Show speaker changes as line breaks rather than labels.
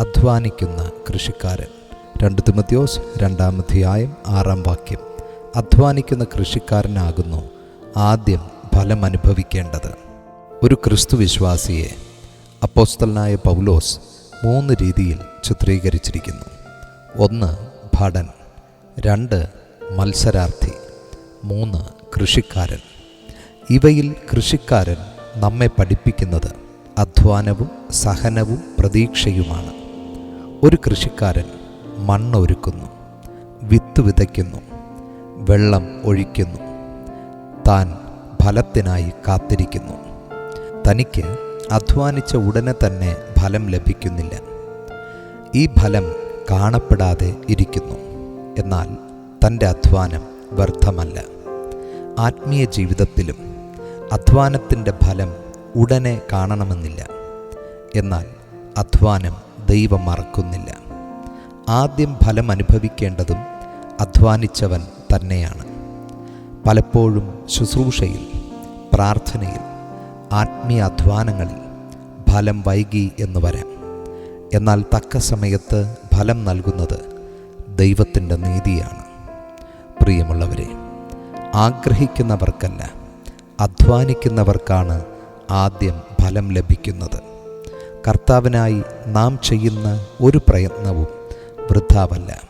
അധ്വാനിക്കുന്ന കൃഷിക്കാരൻ. രണ്ട് തിമത്യോസ് രണ്ടാമധ്യായം ആറാം വാക്യം. അധ്വാനിക്കുന്ന കൃഷിക്കാരനാകുന്നു. ആദ്യം ഫലം അനുഭവിക്കേണ്ടത്. ഒരു ക്രിസ്തു വിശ്വാസിയെ അപ്പോസ്തലനായ പൗലോസ് മൂന്ന് രീതിയിൽ ചിത്രീകരിച്ചിരിക്കുന്നു. ഒന്ന് ഭടൻ. രണ്ട് മത്സരാർത്ഥി. മൂന്ന് കൃഷിക്കാരൻ. ഇവയിൽ കൃഷിക്കാരൻ നമ്മെ പഠിപ്പിക്കുന്നത് അധ്വാനവും സഹനവും പ്രതീക്ഷയുമാണ്. ഒരു കൃഷിക്കാരൻ മണ്ണൊരുക്കുന്നു വിത്ത് വിതയ്ക്കുന്നു വെള്ളം ഒഴിക്കുന്നു താൻ ഫലത്തിനായി കാത്തിരിക്കുന്നു. തനിക്ക് അധ്വാനിച്ച ഉടനെ തന്നെ ഫലം ലഭിക്കുന്നില്ല. ഈ ഫലം കാണപ്പെടാതെ ഇരിക്കുന്നു. എന്നാൽ തന്റെ അധ്വാനം വ്യർത്ഥമല്ല. ആത്മീയ ജീവിതത്തിലും അധ്വാനത്തിന്റെ ഫലം ഉടനെ കാണണമെന്നില്ല. എന്നാൽ അധ്വാനം ദൈവം മറക്കുന്നില്ല. ആദ്യം ഫലം അനുഭവിക്കേണ്ടതും അധ്വാനിച്ചവൻ തന്നെയാണ്. പലപ്പോഴും ശുശ്രൂഷയിൽ പ്രാർത്ഥനയിൽ ആത്മീയ അധ്വാനങ്ങളിൽ ഫലം വൈകി എന്ന് വരാം. എന്നാൽ തക്ക സമയത്ത് ഫലം നൽകുന്നത് ദൈവത്തിന്റെ നീതിയാണ്. പ്രിയമുള്ളവരെ ആഗ്രഹിക്കുന്നവർക്കല്ല അധ്വാനിക്കുന്നവർക്കാണ് ആദ്യം ഫലം ലഭിക്കുന്നത്. കർത്താവിനായി നാം ചെയ്യുന്ന ഒരു പ്രയത്നവും വൃഥാവല്ല.